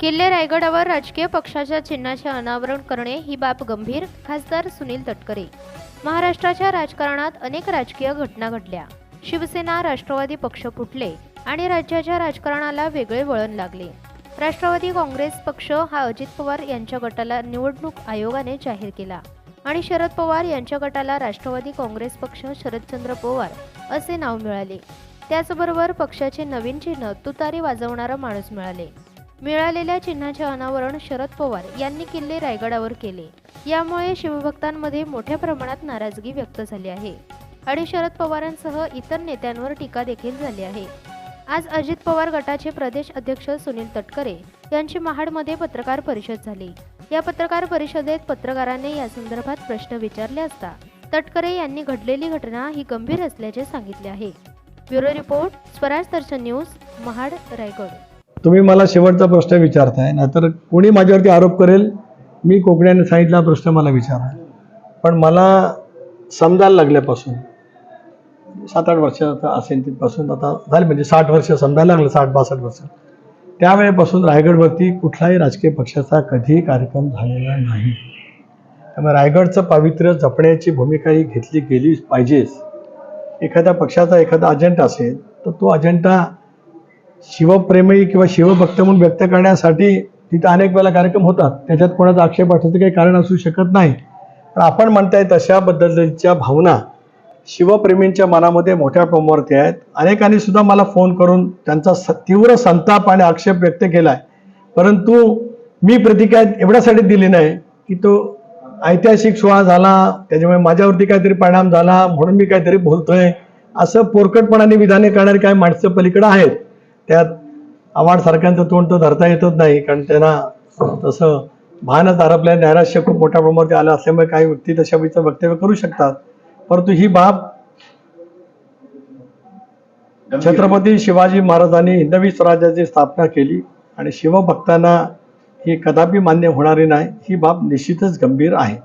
किल्ले रायगडावर राजकीय पक्षाच्या चिन्हाचे अनावरण करणे ही बाब गंभीर खासदार सुनील तटकरे. महाराष्ट्राच्या राजकारणात अनेक राजकीय घटना घडल्या. शिवसेना राष्ट्रवादी पक्ष फुटले आणि राज्याच्या राजकारणाला वेगळे वळण लागले. राष्ट्रवादी काँग्रेस पक्ष हा अजित पवार यांच्या गटाला निवडणूक आयोगाने जाहीर केला आणि शरद पवार यांच्या गटाला राष्ट्रवादी काँग्रेस पक्ष शरदचंद्र पवार असे नाव मिळाले. त्याचबरोबर पक्षाचे नवीन चिन्ह तुतारी वाजवणारा माणूस मिळाले. मिळालेल्या चिन्हाचे अनावरण शरद पवार यांनी किल्ले रायगडावर केले. यामुळे शिवभक्तांमध्ये मोठ्या प्रमाणात नाराजगी व्यक्त झाली आहे आणि शरद पवारांसह इतर नेत्यांवर टीका देखील झाली आहे. आज अजित पवार गटाचे प्रदेश अध्यक्ष सुनील तटकरे यांची महाडमध्ये पत्रकार परिषद झाली. या पत्रकार परिषदेत पत्रकारांनी या संदर्भात प्रश्न विचारले असता तटकरे यांनी घडलेली घटना ही गंभीर असल्याचे सांगितले आहे. Bureau report Swaraj Darshan news Mahad Raigad. तुम्ही मला शेवटचा प्रश्न विचारताय नाहीतर कोणी माझ्यावरती आरोप करेल मी कोकण्याने सांगितला प्रश्न मला विचारा. पण मला समजायला लागल्यापासून सात आठ वर्ष असेल तिथपासून आता झाले म्हणजे साठ वर्ष समजायला लागलं साठ बासष्ट वर्ष. त्यावेळेपासून रायगडवरती कुठलाही राजकीय पक्षाचा कधीही कार्यक्रम झालेला नाही. त्यामुळे रायगडचं पावित्र्य जपण्याची भूमिका ही घेतली गेली पाहिजेच. एखाद्या पक्षाचा एखादा अजेंडा असेल तर तो अजेंडा शिवप्रेमी किंवा शिवभक्त म्हणून व्यक्त करण्यासाठी तिथं अनेक वेळा कार्यक्रम होतात. त्याच्यात कोणाचा आक्षेप वाटायचं काही कारण असू शकत नाही. पण आपण म्हणताय तशा बद्दलच्या भावना शिवप्रेमींच्या मनामध्ये मोठ्या प्रमाणावरती आहेत. अनेकांनी सुद्धा मला फोन करून त्यांचा स तीव्र संताप आणि आक्षेप व्यक्त केला आहे परंतु मी प्रतिक्रिया एवढ्यासाठी दिली नाही की तो ऐतिहासिक सोहळा झाला त्याच्यामुळे माझ्यावरती काहीतरी परिणाम झाला म्हणून मी काहीतरी बोलतोय. असं पोरकटपणाने विधाने करणारी काही माणसं पलीकडे आहेत. त्यात आव्हाड तोंड तो धरता येतच नाही कारण त्यांना तसं भानच आरपल्या नैराश्य खूप मोठ्या प्रमाणात आलं असल्यामुळे काही व्यक्ती तशा विचार वक्तव्य करू शकतात. परंतु ही बाब छत्रपती शिवाजी महाराजांनी हिंदवी स्वराज्याची स्थापना केली आणि शिवभक्तांना ही कदापि मान्य होणारी नाही ही बाब निश्चितच गंभीर आहे.